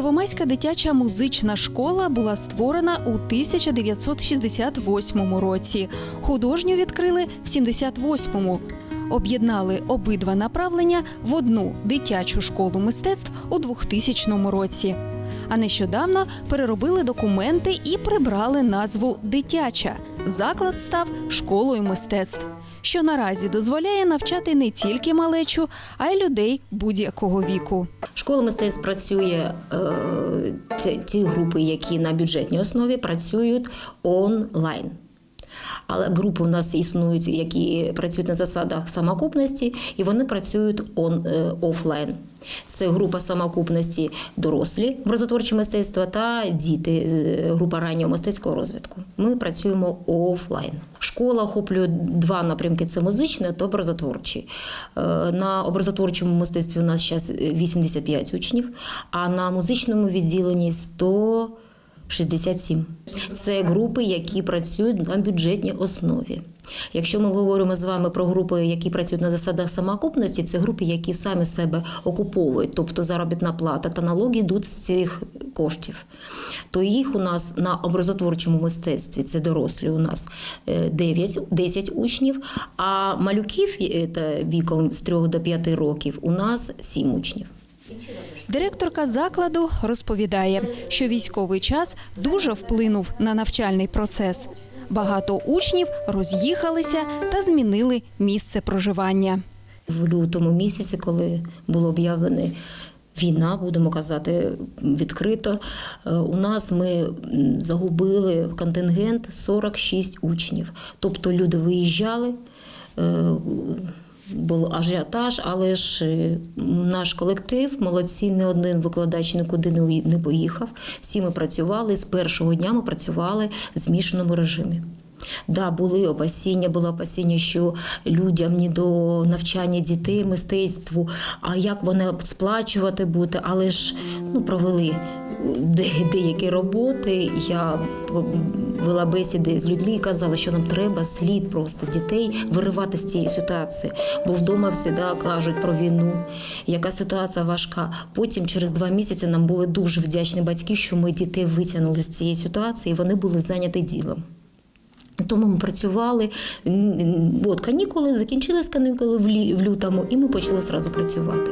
Первомайська дитяча музична школа була створена у 1968 році. Художню відкрили в 78-му. Об'єднали обидва направлення в одну дитячу школу мистецтв у 2000 році. А нещодавно переробили документи і прибрали назву дитяча. Заклад став школою мистецтв, що наразі дозволяє навчати не тільки малечу, а й людей будь-якого віку. Школа мистецтв працює е, ці, ці групи, які на бюджетній основі працюють онлайн. Але групи у нас існують, які працюють на засадах самокупності, і вони працюють он, е, офлайн. Це група самокупності дорослі образотворчі мистецтва та діти, е, група раннього мистецького розвитку. Ми працюємо офлайн. Школа охоплює два напрямки: це музичний та образотворчий. Е, На образотворчому мистецтві у нас зараз 85 учнів, а на музичному відділенні 100 67. Це групи, які працюють на бюджетній основі. Якщо ми говоримо з вами про групи, які працюють на засадах самоокупності, це групи, які самі себе окуповують, тобто заробітна плата та налоги йдуть з цих коштів. То їх у нас на образотворчому мистецтві, це дорослі у нас е, 9, 10 учнів, а малюків е, віком з 3 до 5 років у нас 7 учнів. Директорка закладу розповідає, що військовий час дуже вплинув на навчальний процес. Багато учнів роз'їхалися та змінили місце проживання. В лютому місяці, коли було об'явлено війна, будемо казати відкрито, е, у нас ми загубили контингент 46 учнів. Тобто люди виїжджали. Був ажіотаж, але ж е, наш колектив, молодці, не один викладач нікуди не поїхав. Всі ми працювали з першого дня. Ми працювали в змішаному режимі. Да, були опасіння, було опасіння, що людям ні до навчання дітей, мистецтву, а як вони сплачувати буде, але ж ну, провели деякі роботи. Я вела бесіди з людьми і казала, що нам треба слід просто дітей виривати з цієї ситуації. Бо вдома завжди кажуть про війну, яка ситуація важка. Потім, через два місяці, нам були дуже вдячні батьки, що ми дітей витягнули з цієї ситуації, і вони були зайняті ділом. Тому ми працювали. От канікули, закінчились канікули в, лі, в лютому, і ми почали зразу працювати.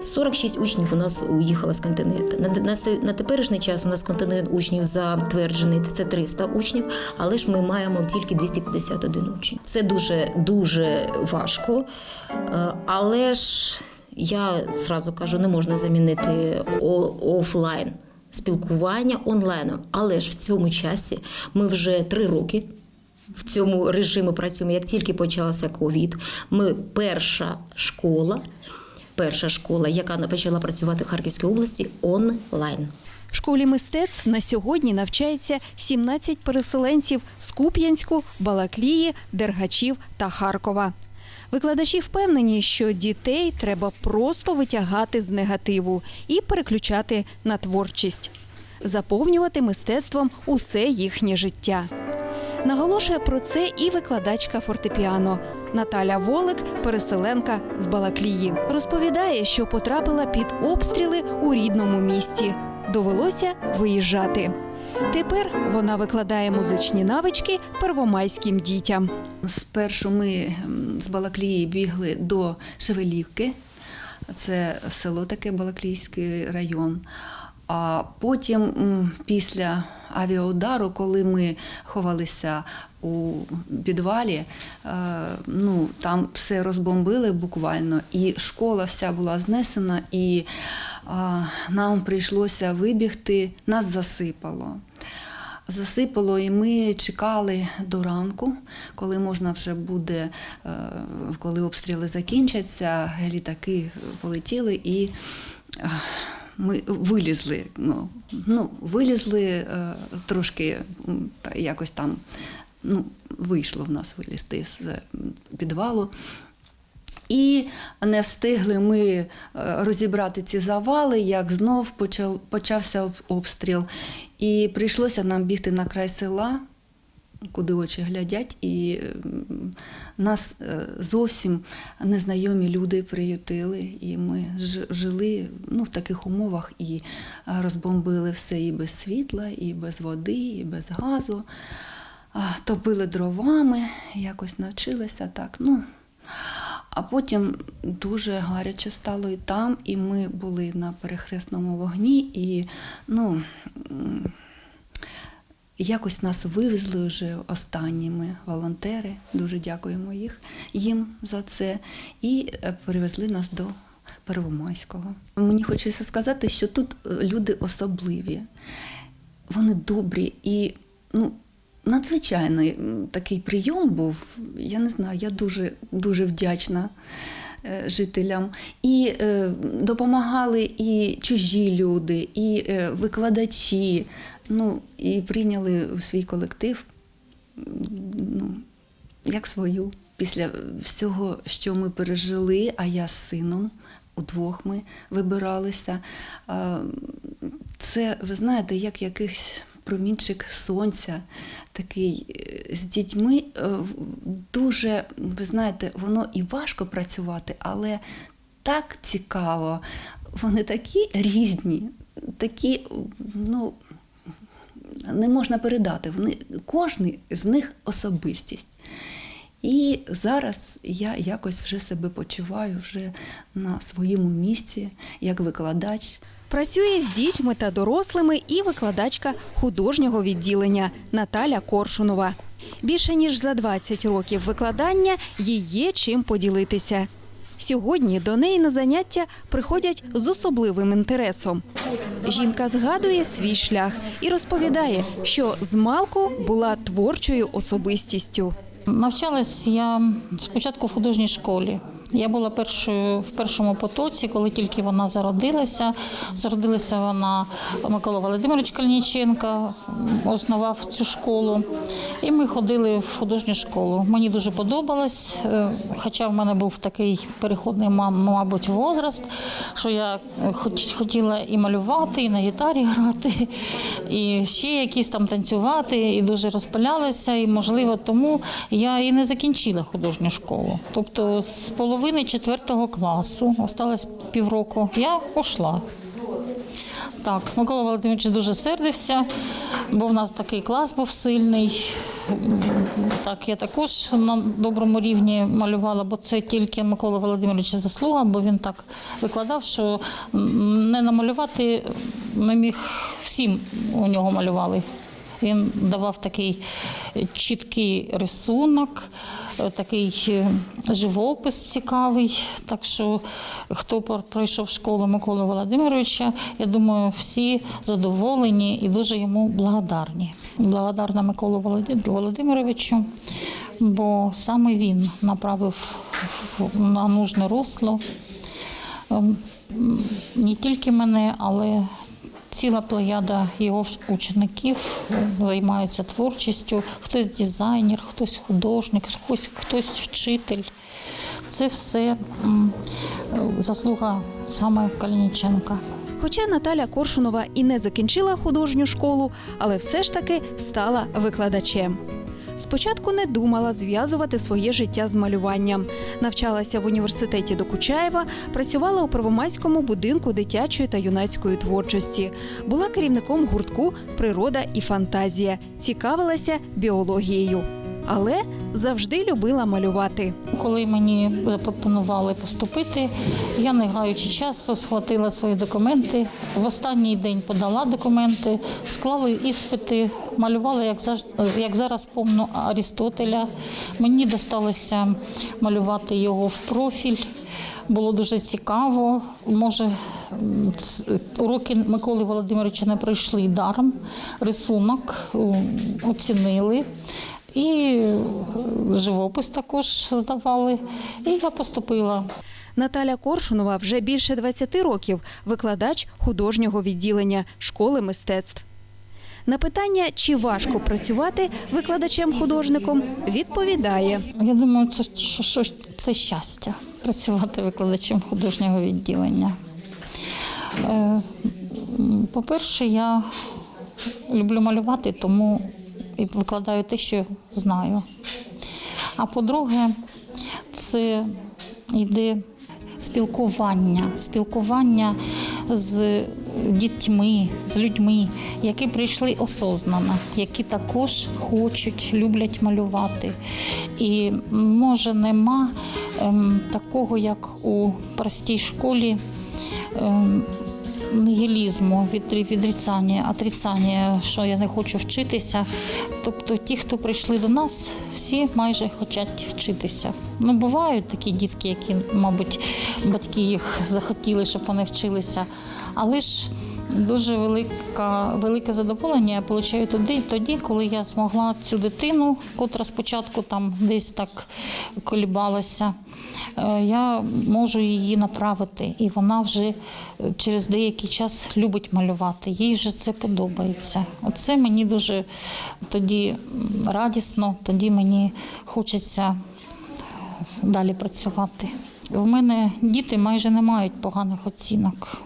46 учнів у нас уїхало з континенту. На, на, на теперішній час у нас континент учнів затверджений, це 300 учнів, але ж ми маємо тільки 251 учень. Це дуже дуже важко, е, але ж я зразу кажу, не можна замінити офлайн. Спілкування онлайном, але ж в цьому часі ми вже три роки в цьому режимі працюємо. Як тільки почався ковід, ми перша школа, перша школа, яка почала працювати в Харківській області онлайн. В школі мистецтв на сьогодні навчається 17 переселенців з Куп'янську, Балаклії, Дергачів та Харкова. Викладачі впевнені, що дітей треба просто витягати з негативу і переключати на творчість, заповнювати мистецтвом усе їхнє життя. Наголошує про це і викладачка фортепіано Наталя Волик, переселенка з Балаклії. Розповідає, що потрапила під обстріли у рідному місті. Довелося виїжджати. Тепер вона викладає музичні навички первомайським дітям. Спершу ми з Балаклії бігли до Шевелівки, це село таке Балаклійський район. А потім, після авіаудару, коли ми ховалися у підвалі, е, ну, там все розбомбили буквально, і школа вся була знесена, і нам прийшлося вибігти, нас засипало. Засипало, і ми чекали до ранку, коли можна вже буде, е, коли обстріли закінчаться, літаки полетіли і е, ми вилізли. Ну, ну вилізли е, трошки та якось там. Ну, вийшло в нас вилізти з е, підвалу. І не встигли ми е, розібрати ці завали, як знов почав, почався обстріл. І прийшлося нам бігти на край села. Куди очі глядять, і нас е, зовсім незнайомі люди приютили, і ми жили ну, в таких умовах і е, розбомбили все і без світла, і без води, і без газу. Топили дровами, якось навчилися так. Ну, а потім дуже гаряче стало і там, і ми були на перехресному вогні, і ну, якось нас вивезли вже останніми волонтери. Дуже дякуємо їх, їм за це. І привезли перевезли нас до Первомайського. Мені хочеться сказати, що тут е, люди особливі, вони добрі і ну, надзвичайний такий прийом був. Я не знаю, я дуже, дуже вдячна е, жителям. І е, допомагали і чужі люди, і е, викладачі. Ну, і прийняли в свій колектив ну, як свою. Після всього, що ми пережили, а я з сином, удвох ми вибиралися. е, Це, ви знаєте, як якийсь промінчик сонця, такий е, з дітьми е, дуже, ви знаєте, воно і важко працювати, але так цікаво. Вони такі різні, такі, ну, не можна передати. Вони, кожен з них особистість. І зараз я якось вже себе почуваю вже на своєму місці як викладач. Працює з дітьми та дорослими і викладачка художнього відділення Наталя Коршунова. Більше ніж за 20 років викладання їй є чим поділитися. Сьогодні до неї на заняття приходять з особливим інтересом. Жінка згадує свій шлях і розповідає, що змалку була творчою особистістю. Навчалась я спочатку в художній школі. Я була першою в першому потоці, коли тільки вона зародилася. Зародилася вона Микола Володимирович Кальніченко, основав цю школу. І ми ходили в художню школу. Мені дуже подобалось, е, хоча в мене був такий переходний, ма- мабуть, возраст, що я хотіла і малювати, і на гітарі грати, і ще якісь там танцювати, і дуже розпалялася. І, можливо, тому я і не закінчила художню школу. Тобто з половини четвертого класу, осталось півроку, я пішла. Так, Микола Володимирович дуже сердився, бо в нас такий клас був сильний. Так, я також на доброму рівні малювала, бо це тільки Микола Володимирович заслуга, бо він так викладав, що не намалювати не міг всім у нього малювали. Він давав такий чіткий рисунок, такий е, живопис цікавий. Так що хто пройшов школу Миколи Володимировича, я думаю, всі задоволені і дуже йому благодарні. Благодарна Миколу Володи- Володимировичу, бо саме він направив на нужне русло ем, не тільки мене, але ціла плеяда його учеників займається творчістю. Хтось дизайнер, хтось художник, хтось, хтось вчитель. Це все заслуга саме Калініченка. Хоча Наталя Коршунова і не закінчила художню школу, але все ж таки стала викладачем. Спочатку не думала зв'язувати своє життя з малюванням. Навчалася в університеті Докучаєва, працювала у Первомайському будинку дитячої та юнацької творчості. Була керівником гуртку Природа і фантазія, цікавилася біологією. Але завжди любила малювати. Коли мені запропонували поступити, я не гаючи часу, схватила свої документи. В останній день подала документи, склали іспити, малювала, як як зараз помню Арістотеля. Мені досталося малювати його в профіль. Було дуже цікаво. Може, уроки Миколи Володимировича не пройшли даром. Рисунок оцінили. І е, живопис також здавали. І я поступила. Наталя Коршунова вже більше 20 років викладач художнього відділення школи мистецтв. На питання, чи важко працювати викладачем-художником, відповідає. Я думаю, це, що, що це щастя працювати викладачем художнього відділення. Е, По-перше, я люблю малювати, тому і викладаю те, що знаю. А по-друге, це йде спілкування, спілкування з дітьми, з людьми, які прийшли осознано, які також хочуть, люблять малювати. І може нема ем, такого, як у простій школі. Ем, нігілізму, від- відрицання, отрицання, що я не хочу вчитися. Тобто ті, хто прийшли до нас, всі майже хочуть вчитися. Ну, бувають такі дітки, які, мабуть, батьки їх захотіли, щоб вони вчилися. Але ж дуже велика, велике задоволення я отримую тоді, тоді, коли я змогла цю дитину, котра спочатку там десь так колібалася, е, я можу її направити, і вона вже е, через деякий час любить малювати. Їй вже це подобається. Оце мені дуже тоді радісно, тоді мені хочеться далі працювати. В мене діти майже не мають поганих оцінок.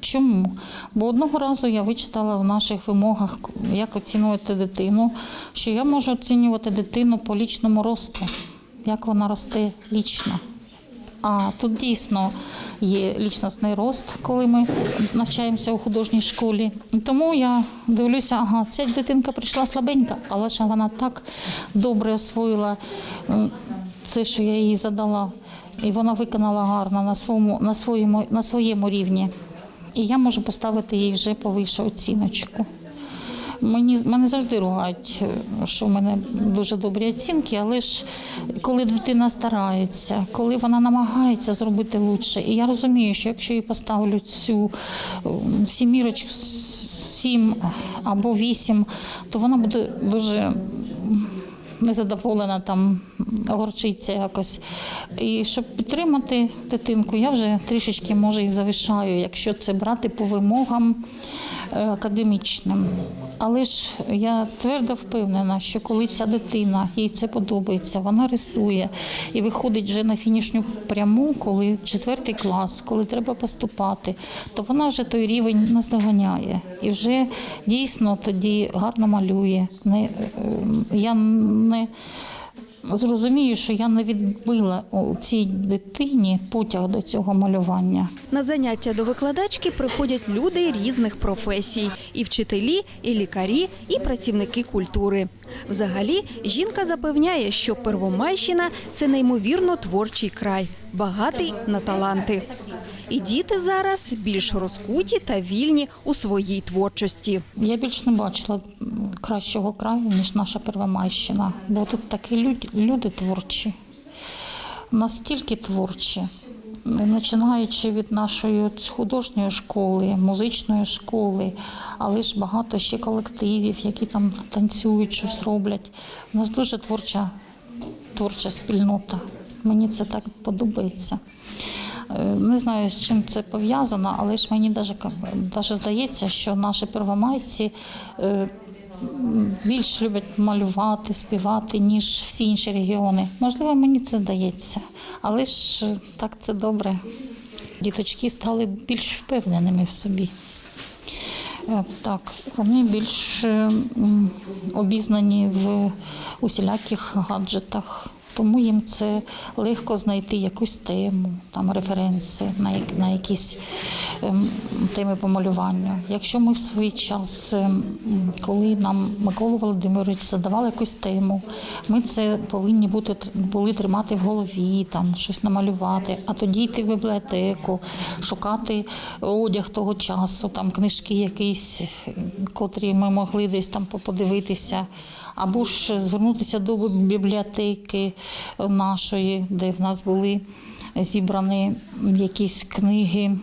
Чому? Бо одного разу я вичитала в наших вимогах, як оцінювати дитину, що я можу оцінювати дитину по лічному росту, як вона росте лічно. А тут дійсно є лічностний рост, коли ми навчаємося у художній школі. Тому я дивлюся, ага, ця дитинка прийшла слабенька, але ж вона так добре освоїла це, що я їй задала, і вона виконала гарно на своєму, на своєму, на своєму рівні. І я можу поставити їй вже повишу оціночку. Мені мене завжди ругають, що в мене дуже добрі оцінки, але ж коли дитина старається, коли вона намагається зробити лучше, і я розумію, що якщо я поставлю цю ем, сімірочку, сім або вісім, то вона буде дуже незадоволена, там горчиться якось. І щоб підтримати дитинку, я вже трішечки може і завишаю, якщо це брати по вимогам е, академічним. Але ж я твердо впевнена, що коли ця дитина, їй це подобається, вона рисує і виходить вже на фінішню пряму, коли четвертий клас, коли треба поступати, то вона вже той рівень наздоганяє. І вже дійсно тоді гарно малює. Не, е, я не зрозумію, що я не відбила у цій дитині потяг до цього малювання. На заняття до викладачки приходять люди різних професій: і вчителі, і лікарі, і працівники культури. Взагалі, жінка запевняє, що Первомайщина це неймовірно творчий край, багатий на таланти. І діти зараз більш розкуті та вільні у своїй творчості. Я більш не бачила кращого краю, ніж наша Первомайщина, бо тут такі люди, люди творчі, настільки творчі. Починаючи від нашої художньої школи, музичної школи, але ж багато ще колективів, які там танцюють, щось роблять. У нас дуже творча, творча спільнота. Мені це так подобається. Е, Не знаю, з чим це пов'язано, але ж мені навіть здається, що наші первомайці е, більш люблять малювати, співати, ніж всі інші регіони. Можливо, мені це здається, але ж е, так це добре. Діточки стали більш впевненими в собі. Так, вони більш е, обізнані в усіляких гаджетах. Тому їм це легко знайти якусь тему, там референси на, на якісь ем, теми по малюванню. Якщо ми в свій час, ем, коли нам Микола Володимирович задавав якусь тему, ми це повинні бути були тримати в голові, там щось намалювати, а тоді йти в бібліотеку, шукати одяг того часу, там книжки якісь, котрі ми могли десь там подивитися, або ж звернутися до бібліотеки нашої, де в нас були зібрані якісь книги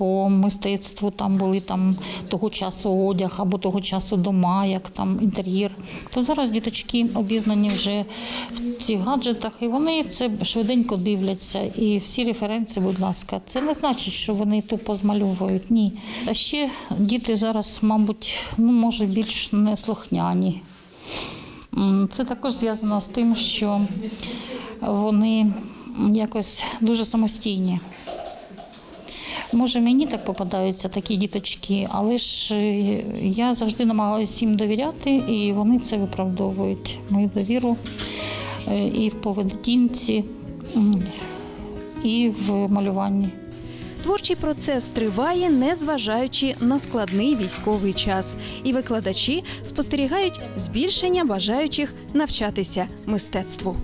по мистецтву, там були там того часу одяг або того часу дома, як там інтер'єр. То зараз діточки обізнані вже в цих гаджетах, і вони це швиденько дивляться. І всі референси, будь ласка, це не значить, що вони тупо змальовують. Ні. А ще діти зараз, мабуть, ну може більш неслухняні. Це також зв'язано з тим, що вони якось дуже самостійні. Може, мені так попадаються такі діточки, але ж е, я завжди намагаюся їм довіряти, і вони це виправдовують мою довіру е, і в поведінці, і в малюванні. Творчий процес триває, незважаючи на складний військовий час, і викладачі спостерігають збільшення бажаючих навчатися мистецтву.